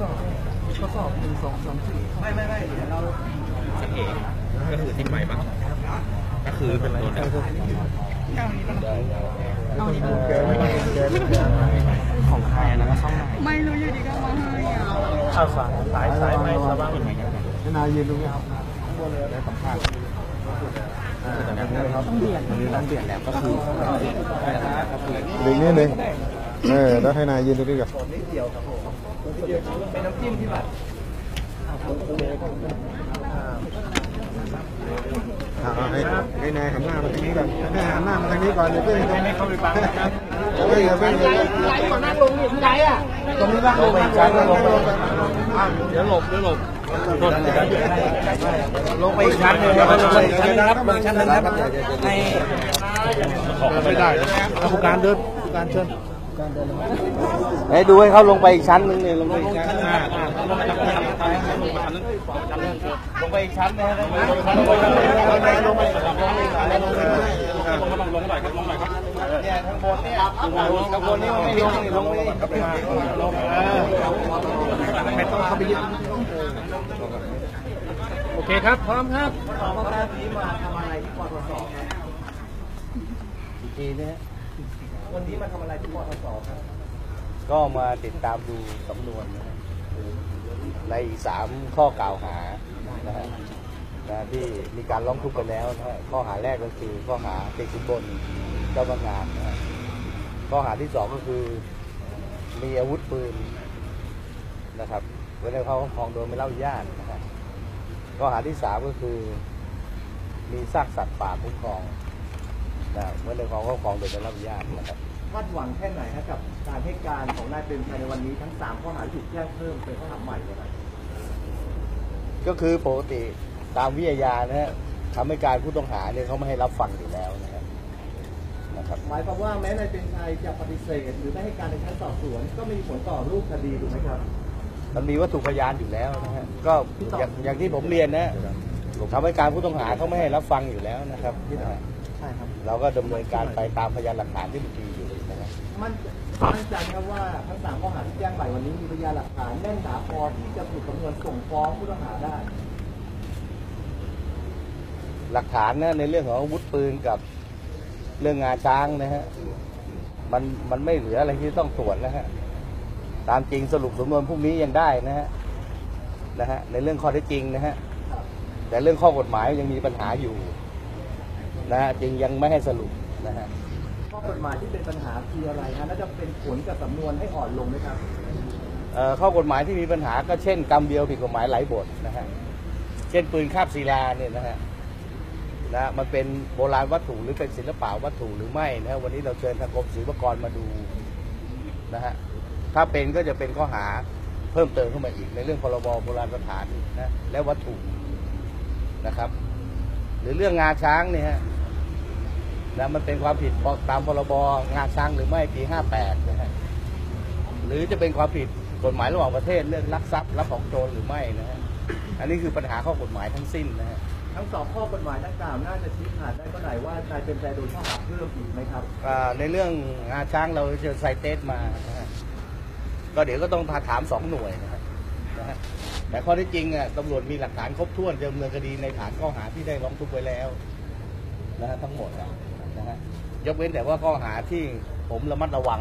สอข้อสอบหนึ่งสองสามสี่ไม่ไม่ไม่เดี๋ยวเราเช็เองก็คือทิ้งไว้ปะก็คือเป็นตัวนั้นกของใครนะก็ช่องไหนไม่รู้อยู่ดีก็มาให้อะข้าวสารสายสายไม่สบายนายืนตรงนี้ครับได้สัมภาษณ์ต้องเบียดต้องเบียดแล้วก็คือหรือนี่หนึ่ง เออแล้วให้นายยืนตรงนี้ก่อนเป็นน้ำจิ้มที่แบบอ่าให้ให้นายหันหน้ามาทางนี้ก่อนให้นายหันหน้ามาทางนี้ก่อนเดี๋ยวเพิ่งให้เข้าไปฟังนะครับเดี๋ยวเพิ่งเดี๋ยวเพิ่งเดี๋ยวไหลก่อนนั่งลงอยู่ที่ไหนอะตรงนี้บ้างลงไปชั้นลงไปเดี๋ยวหลบเดี๋ยวหลบลงไปอีกชั้นหนึ่งแล้วลงไปอีกชั้นนะครับลงชั้นนึงครับให้ขอไม่ได้ผู้การเดินผู้การเชิญ ให้ดูให้เขาลงไปอีกชั้นนึงเนี่ยลงไปอีกชั้นลงไปอีกชั้นนะฮะลงไปลงไปลงไปลงไปลงไปเนี่ยข้างบนเนี่ยข้างบนนี่มันไม่ลงนี่ลงนี่ลงเออไม่ต้องเข้าไปยึดโอเคครับ พร้อมครับอีกทีนะฮะ วันนี้มาทำอะไรที่ปทศครับ ก็มาติดตามดูสำนวนนะในสามข้อกล่าวหานะฮะนะที่มีการร้องทุกข์ไปแล้วนะฮะข้อหาแรกก็คือข้อหาติดสินบนเจ้าพนักงานนะฮะข้อหาที่สองก็คือมีอาวุธปืนนะครับไว้ในครอบครองโดยไม่เล่าอนุญาตนะครับข้อหาที่สามก็คือ มีซากสัตว์ป่าคุ้มครอง นะไว้ในครอบครองโดยไม่เล่าอนุญาตนะครับ คาดหวังแค่ไหนฮะกับการให้การของนายเปรมชัยในวันนี้ทั้ง3ข้อหาที่ถูกแจ้งเพิ่มเป็นข้อหาใหม่เลยครับก็คือปกติตามวิทยานะฮะคำให้การผู้ต้องหาเนี่ยเขาไม่ให้รับฟังอยู่แล้วนะครับนะครับ หมายความว่าแม้นายเปรมชัยจะปฏิเสธ หรือไม่ให้การในชั้นสอบสวน ก็ไม่มีผลต่อรูปคดีถูกไหมครับ มันมีวัตถุพยานอยู่แล้วนะฮะก็อย่างอย่างที่ผมเรียนนะคำให้การผู้ต้องหาเขาไม่ให้รับฟังอยู่แล้วนะครับนะฮะ ใช่ครับ เราก็ดำเนินการไปตามพยานหลักฐานที่มีอยู่นะครับมันมั่นใจครับว่าทั้ง3ข้อหาที่แจ้งใหม่วันนี้มีพยานหลักฐานแน่นหนาพอที่จะสรุปสำนวนส่งฟ้องผู้ต้องหาได้ หลักฐานนะในเรื่องของอาวุธปืนกับเรื่องงาช้างนะฮะมันมันไม่เหลืออะไรที่ต้องตรวจนะฮะตามจริงสรุปสำนวนพรุ่งนี้ยังได้นะฮะนะฮะในเรื่องข้อเท็จจริงนะฮะแต่เรื่องข้อกฎหมายยังมีปัญหาอยู่ นะฮะจึงยังไม่ให้สรุปนะฮะข้อกฎหมายที่เป็นปัญหาคืออะไรฮะน่าจะเป็นผลกับสำนวนให้อ่อนลงไหมครับเอ่อข้อกฎหมายที่มีปัญหาก็เช่นกรรมเดียวผิดกฎหมายหลายบทนะฮะเช่นปืนคาบศิลาเนี่ยนะฮะนะมันเป็นโบราณวัตถุหรือเป็นศิลปะวัตถุหรือไม่นะฮะวันนี้เราเชิญทางกรมศิลปากรมาดูนะฮะถ้าเป็นก็จะเป็นข้อหาเพิ่มเติมเข้ามาอีกในเรื่องพรบโบราณสถานนะและวัตถุนะครับ หรือเรื่องงาช้างเนี่ยฮะ นะมันเป็นความผิดตามพรบงาช้างหรือไม่ปี 58นะฮะหรือจะเป็นความผิดกฎหมายระหว่างประเทศเรื่องลักทรัพย์รับของโจรหรือไม่นะฮะอันนี้คือปัญหาข้อกฎหมายทั้งสิ้นนะฮะทั้งสองข้อกฎหมายดังกล่าวน่าจะชี้ขาดได้เมื่อไหร่ว่านายเปรมชัยโดนข้อหาเพิ่มอีกไหมครับอ่าในเรื่องงาช้างเราเจอไซเตสมานะฮะก็เดี๋ยวก็ต้องถามสองหน่วยนะฮะนะฮะแต่ข้อที่จริงอะตำรวจมีหลักฐานครบถ้วนจะดำเนินคดีในฐานข้อหาที่ได้ร้องทุกข์ไว้แล้วนะฮะทั้งหมดอะ นะฮะยกเว้นแต่ว่าข้อหาที่ผมระมัดระวัง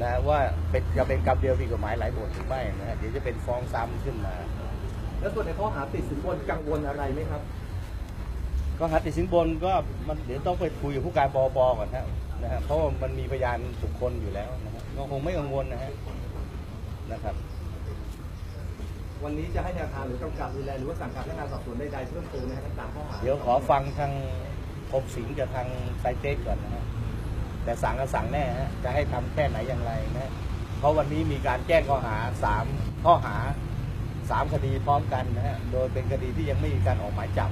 นะฮะว่าเป็นจะเป็นกรรมเดียวผิดกฎหมายหลายบทหรือไม่นะฮะเดี๋ยวจะเป็นฟ้องซ้ำขึ้นมา แล้วส่วนในข้อหาติดสินบนกังวลอะไรไหมครับ ก็หาติดสินบนก็มันเดี๋ยวต้องไปคุยกับผู้การปอปก่อนนะนะฮะเพราะว่ามันมีพยานบุคคลอยู่แล้วนะฮะก็คงไม่กังวลนะฮะนะครับ วันนี้จะให้แนวทางหรือกำกับดูแลหรือว่าสั่งการพนักงานสอบสวนใดๆเพิ่มเติมไหมครับทั้งสามข้อหา เดี๋ยวขอฟังทาง กรมศิลป์กับทางไซเตสก่อนนะฮะแต่สั่งก็สั่งแน่ฮะจะให้ทำแค่ไหนอย่างไรนะฮะเพราะวันนี้มีการแจ้งข้อหาสามข้อหาสามคดีพร้อมกันนะฮะโดยเป็นคดีที่ยังไม่มีการออกหมายจับ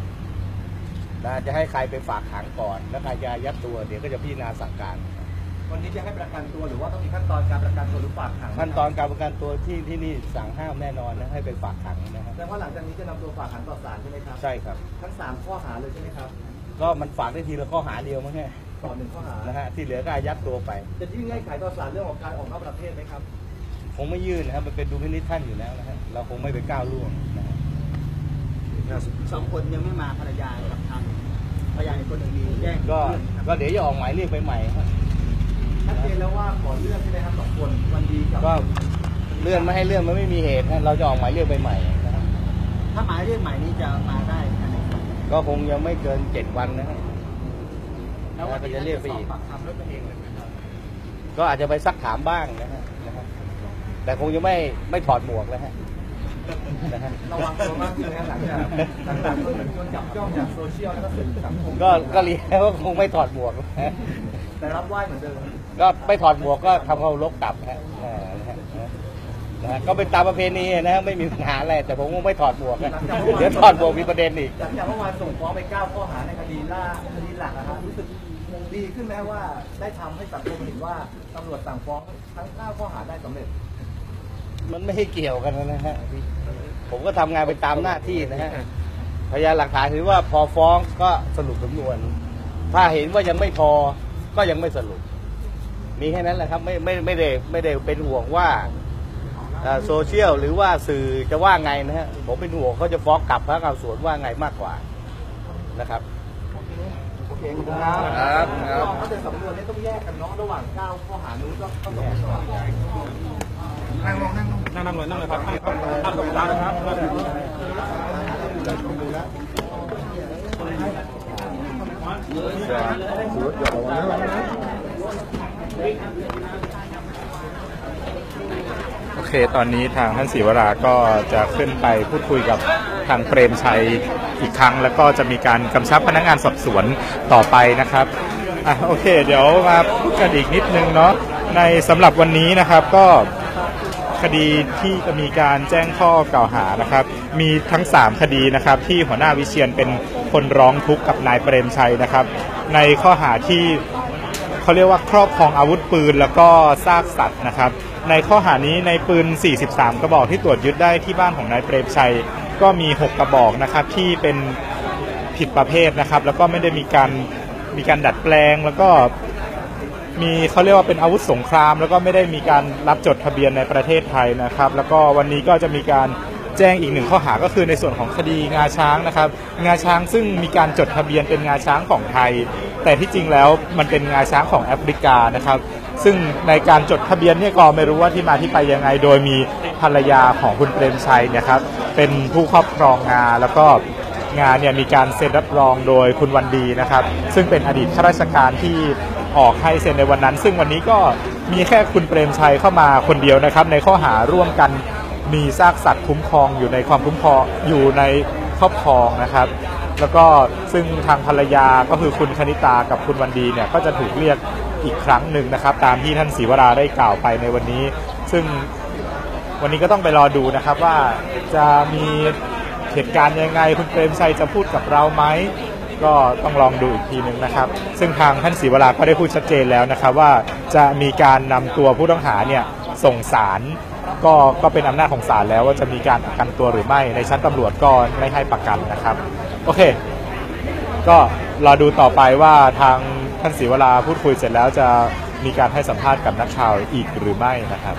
นะจะให้ใครไปฝากขังก่อน แล้วใครจะอายัดตัวเดี๋ยวก็จะพิจารณาสั่งการ วันนี้จะให้ประกันตัวหรือว่าต้องมีขั้นตอนการประกันตัวหรือฝากขังไหมครับขั้นตอนการประกันตัวที่ที่นี่สั่งห้ามแน่นอนนะให้ไปฝากขังนะครับแสดงว่าหลังจากนี้จะนำตัวฝากขังต่อศาลใช่ไหมครับใช่ครับ ทั้งสามข้อหาเลยใช่ไหมครับ ก็มันฝากได้ทีละข้อหาเดียวมั้งแค่ต่อหนึ่งข้อหานะฮะที่เหลือก็อายัดตัวไป จะยื่นเงื่อนไขต่อศาลเรื่องของการออกนอกประเทศไหมครับ คงไม่ยื่นนะครับมันเป็นดุลพินิจท่านอยู่แล้วนะฮะเราคงไม่ไปก้าวล่วงนะฮะสองคนยังไม่มาภรรยากับทางพยานอีกคนหนึ่งมีแจ้งก็ก็เดี๋ยวจะออกหมายเรียกไปใหม่ครับชัดเจนแล้วว่าขอเลื่อนใช่ไหมครับสองคนวันดีกับก็เลื่อนไม่ให้เลื่อนมันไม่มีเหตุนะเราจะออกหมายเรียกไปใหม่นะครับถ้าหมายเรียกหมายนี้จะมาได้ภายในวัน ก็คงยังไม่เกินเจ็ดวันนะครับแล้ววันก็นี้จะเรียกไปอีกสอบปากคำด้วยตัวเองเลยไหมครับก็อาจจะไปซักถามบ้างนะฮะนะฮะแต่คงจะไม่ไม่ถอดหมวกแล้วฮะนะฮะระวังตัวมากขึ้นนะครับหลังจากหลังจากโดนจับจ้องจากโซเชียลแล้วก็สื่อสังคมก็ก็เรียกว่าคงไม่ถอดหมวกนะฮะแต่รับไหว้เหมือนเดิมก็ไม่ถอดหมวกก็ทำเขาลบกลับฮะอ่า นะฮะนะฮะก็เป็นตามประเพณีนะฮะไม่มีปัญหาอะไรแต่ผมคงไม่ถอดหมวกนะเดี๋ยวถอดหมวกมีประเด็นอีกหลังจากเมื่อวานส่งฟ้องไปเก้าข้อหาในคดีล่าคดีหลักนะครับรู้สึกดีขึ้นไหมว่าได้ทำให้สังคมเห็นว่าตำรวจสั่งฟ้องทั้งเก้าข้อหาได้สำเร็จ มันไม่ให้เกี่ยวกันนะฮะผมก็ทำงานไปตามหน้าที่นะฮะพยานหลักฐานถือว่าพอฟ้องก็สรุปสำนวน ถ้าเห็นว่ายังไม่พอก็ยังไม่สรุป มีแค่นั้นแหละครับไม่ไม่ไม่ได้ไม่ได้เป็นห่วงว่าเอ่อ โซเชียลหรือว่าสื่อจะว่าไงนะฮะผมเป็นห่วงเขาจะฟ้องกลับพระกาวสวนว่าไงมากกว่านะครับโอเคขอบคุณครับครับครับถ้าเป็นสำนวนนี้ต้องแยกกันเนาะระหว่างเก้าข้อหานู้นก็ต้องสอบสวนนั่งลงนั่งลงนั่งนั่งเลยนั่งเลยครับนั่งครับนั่งตรงกลางนะครับโอ เคตอนนี้ทางท่านศรีวราก็จะขึ้นไปพูดคุยกับทางเปรมชัยอีกครั้ง แล้วก็จะมีการกำชับพนักงานสอบสวนต่อไปนะครับอะโอเค เดี๋ยวมาพูดกันอีกนิดนึงเนาะในสำหรับวันนี้นะครับก็คดีที่จะมีการแจ้งข้อกล่าวหานะครับ มีทั้ง 3 คดีนะครับ ที่หัวหน้าวิเชียนเป็นคนร้องทุกข์กับนายเปรมชัยนะครับ ในข้อหาที่เขาเรียกว่าครอบครองอาวุธปืนแล้วก็ซากสัตว์นะครับ ในข้อหานี้ในปืน 43 กระบอกที่ตรวจยึดได้ที่บ้านของนายเปรมชัย ก็มี 6 กระบอกนะครับที่เป็นผิดประเภทนะครับ แล้วก็ไม่ได้มีการมีการดัดแปลง แล้วก็มีเขาเรียกว่าเป็นอาวุธสงคราม แล้วก็ไม่ได้มีการรับจดทะเบียนในประเทศไทยนะครับ แล้วก็วันนี้ก็จะมีการแจ้งอีกหนึ่งข้อหาก็คือในส่วนของคดีงาช้างนะครับ งาช้างซึ่งมีการจดทะเบียนเป็นงาช้างของไทย แต่ที่จริงแล้วมันเป็นงาช้างของแอฟริกานะครับ ซึ่งในการจดทะเบียนเนี่ยก็ไม่รู้ว่าที่มาที่ไปยังไง โดยมีภรรยาของคุณเปรมชัยเนี่ยครับเป็นผู้ครอบครองงาแล้วก็งานเนี่ยมีการเซ็นรับรองโดยคุณวันดีนะครับ ซึ่งเป็นอดีตข้าราชการที่ออกให้เซ็นในวันนั้น ซึ่งวันนี้ก็มีแค่คุณเปรมชัยเข้ามาคนเดียวนะครับ ในข้อหาร่วมกันมีซากสัตว์คุ้มครองอยู่ในความคุ้มครองอยู่ในครอบครองนะครับ แล้วก็ซึ่งทางภรรยาก็คือคุณคณิตากับคุณวันดีเนี่ยก็จะถูกเรียก อีกครั้งหนึ่งนะครับ ตามที่ท่านศรีวราได้กล่าวไปในวันนี้ ซึ่งวันนี้ก็ต้องไปรอดูนะครับว่าจะมีเหตุการณ์ยังไงคุณเปรมชัยจะพูดกับเราไหมก็ต้องลองดูอีกทีหนึ่งนะครับ ซึ่งทางท่านศรีวราก็ได้พูดชัดเจนแล้วนะครับ ว่าจะมีการนำตัวผู้ต้องหาเนี่ยส่งศาลก็ก็เป็นอำนาจของศาลแล้วว่าจะมีการประกันตัวหรือไม่ในชั้นตำรวจก็ไม่ให้ประกันนะครับ โอเค ก็รอดูต่อไปว่าทาง ท่านศรีวราพูดคุยเสร็จแล้วจะมีการให้สัมภาษณ์กับนักข่าวอีกหรือไม่นะครับ